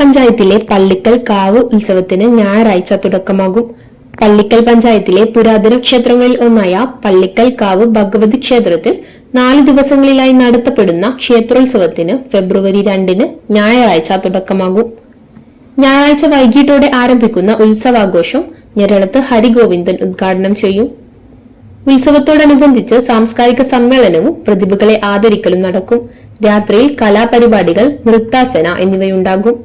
പഞ്ചായത്തിലെ പള്ളിക്കൽ കാവ് ഉത്സവത്തിന് ഞായറാഴ്ച തുടക്കമാകും. പള്ളിക്കൽ പഞ്ചായത്തിലെ പുരാതന ക്ഷേത്രങ്ങളിൽ ഒന്നായ പള്ളിക്കൽ കാവ് ഭഗവതി ക്ഷേത്രത്തിൽ നാല് ദിവസങ്ങളിലായി നടത്തപ്പെടുന്ന ക്ഷേത്രോത്സവത്തിന് ഫെബ്രുവരി രണ്ടിന് ഞായറാഴ്ച തുടക്കമാകും. ഞായറാഴ്ച വൈകിട്ടോടെ ആരംഭിക്കുന്ന ഉത്സവാഘോഷം ഞെരളത്ത് ഹരിഗോവിന്ദൻ ഉദ്ഘാടനം ചെയ്യും. ഉത്സവത്തോടനുബന്ധിച്ച് സാംസ്കാരിക സമ്മേളനവും പ്രതിഭകളെ ആദരിക്കലും നടക്കും. രാത്രിയിൽ കലാപരിപാടികൾ നൃത്താസന എന്നിവയുണ്ടാകും.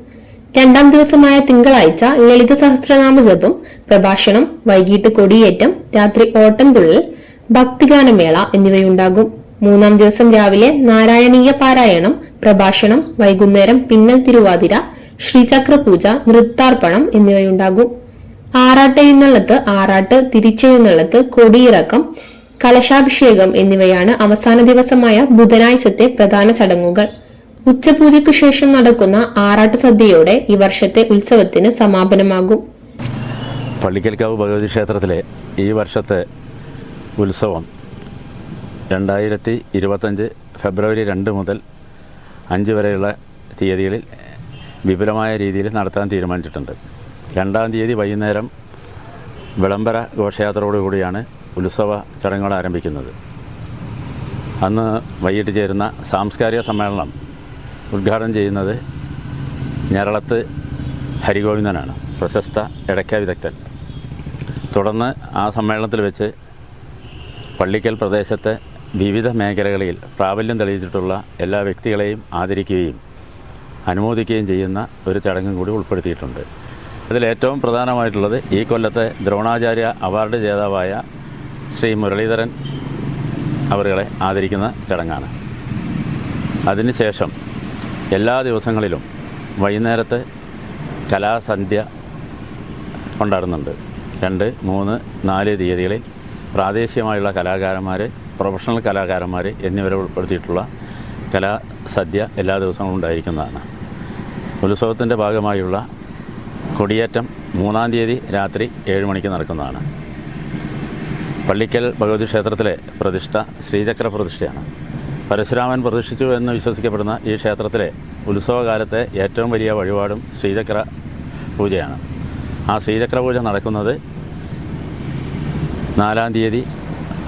രണ്ടാം ദിവസമായ തിങ്കളാഴ്ച ലളിത സഹസ്രനാമ ജപം പ്രഭാഷണം വൈകിട്ട് കൊടിയേറ്റം രാത്രി ഓട്ടംതുള്ളൽ ഭക്തിഗാനമേള എന്നിവയുണ്ടാകും. മൂന്നാം ദിവസം രാവിലെ നാരായണീയ പാരായണം പ്രഭാഷണം വൈകുന്നേരം പിന്നൽ തിരുവാതിര ശ്രീചക്ര പൂജ നൃത്താർപ്പണം എന്നിവയുണ്ടാകും. ആറാട്ട് എഴുന്നള്ളത്ത് ആറാട്ട് തിരിച്ചെഴുന്നള്ളത്ത് കൊടിയിറക്കം കലശാഭിഷേകം എന്നിവയാണ് അവസാന ദിവസമായ ബുധനാഴ്ചത്തെ പ്രധാന ചടങ്ങുകൾ. ഉച്ചപൂജയ്ക്കു ശേഷം നടക്കുന്ന ആറാട്ട് സദ്യയോടെ ഈ വർഷത്തെ ഉത്സവത്തിന് സമാപനമാകും. പള്ളിക്കൽക്കാവ് ഭഗവതി ക്ഷേത്രത്തിലെ ഈ വർഷത്തെ ഉത്സവം രണ്ടായിരത്തി ഇരുപത്തഞ്ച് ഫെബ്രുവരി രണ്ട് മുതൽ അഞ്ച് വരെയുള്ള തീയതികളിൽ വിപുലമായ രീതിയിൽ നടത്താൻ തീരുമാനിച്ചിട്ടുണ്ട്. രണ്ടാം തീയതി വൈകുന്നേരം വിളംബര ഘോഷയാത്രയോടുകൂടിയാണ് ഉത്സവ ചടങ്ങുകൾ ആരംഭിക്കുന്നത്. അന്ന് വൈകിട്ട് ചേരുന്ന സാംസ്കാരിക സമ്മേളനം ഉദ്ഘാടനം ചെയ്യുന്നത് ഞരളത്ത് ഹരിഗോവിന്ദനാണ്. പ്രശസ്ത ഇടയ്ക്ക വിദഗ്ധൻ. തുടർന്ന് ആ സമ്മേളനത്തിൽ വെച്ച് പള്ളിക്കൽ പ്രദേശത്തെ വിവിധ മേഖലകളിൽ പ്രാബല്യം തെളിയിച്ചിട്ടുള്ള എല്ലാ വ്യക്തികളെയും ആദരിക്കുകയും അനുമോദിക്കുകയും ചെയ്യുന്ന ഒരു ചടങ്ങും കൂടി ഉൾപ്പെടുത്തിയിട്ടുണ്ട്. അതിൽ ഏറ്റവും പ്രധാനമായിട്ടുള്ളത് ഈ കൊല്ലത്തെ ദ്രോണാചാര്യ അവാർഡ് ജേതാവായ ശ്രീ മുരളീധരൻ അവരുകളെ ആദരിക്കുന്ന ചടങ്ങാണ്. അതിനുശേഷം എല്ലാ ദിവസങ്ങളിലും വൈകുന്നേരത്തെ കലാസന്ധ്യ കൊണ്ടാടുന്നുണ്ട് രണ്ട് മൂന്ന് നാല് തീയതികളിൽ പ്രാദേശികമായുള്ള കലാകാരന്മാർ പ്രൊഫഷണൽ കലാകാരന്മാർ എന്നിവരെ ഉൾപ്പെടുത്തിയിട്ടുള്ള കലാസദ്യ എല്ലാ ദിവസവും ഉണ്ടായിരിക്കുന്നതാണ്. ഉത്സവത്തിന്റെ ഭാഗമായുള്ള കൊടിയേറ്റം മൂന്നാം തീയതി രാത്രി ഏഴ് മണിക്ക് നടക്കുന്നതാണ്. പള്ളിക്കൽ ഭഗവതി ക്ഷേത്രത്തിലെ പ്രതിഷ്ഠ ശ്രീചക്ര പ്രതിഷ്ഠയാണ്. പരശുരാമൻ പ്രതിഷ്ഠിച്ചു എന്ന് വിശ്വസിക്കപ്പെടുന്ന ഈ ക്ഷേത്രത്തിലെ ഉത്സവകാലത്തെ ഏറ്റവും വലിയ വഴിപാടും ശ്രീചക്ര പൂജയാണ്. ആ ശ്രീചക്ര പൂജ നടക്കുന്നത് നാലാം തീയതി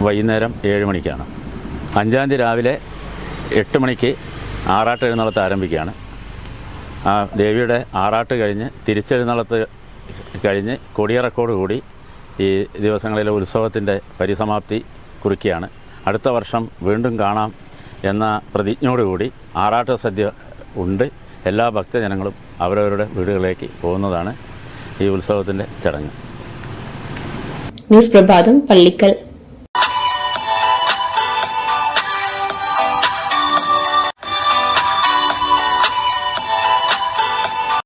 വൈകുന്നേരം ഏഴ് മണിക്കാണ്. അഞ്ചാം തീയതി രാവിലെ എട്ട് മണിക്ക് ആറാട്ട് എഴുന്നള്ളത്ത് ആരംഭിക്കുകയാണ്. ആ ദേവിയുടെ ആറാട്ട് കഴിഞ്ഞ് തിരിച്ചെഴുന്നള്ളത്ത് കഴിഞ്ഞ് കൊടിയിറക്കോട് കൂടി ഈ ദിവസങ്ങളിലെ ഉത്സവത്തിന്റെ പരിസമാപ്തി കുറിക്കുകയാണ്. അടുത്ത വർഷം വീണ്ടും കാണാം. എന്ന പ്രതിജ്ഞയോടുകൂടി ആറാട്ട് സദ്യ ഉണ്ട്. എല്ലാ ഭക്തജനങ്ങളും അവരവരുടെ വീടുകളിലേക്ക് പോകുന്നതാണ് ഈ ഉത്സവത്തിന്റെ ചടങ്ങ്. ന്യൂസ് പ്രഭാതം പള്ളിക്കൽ.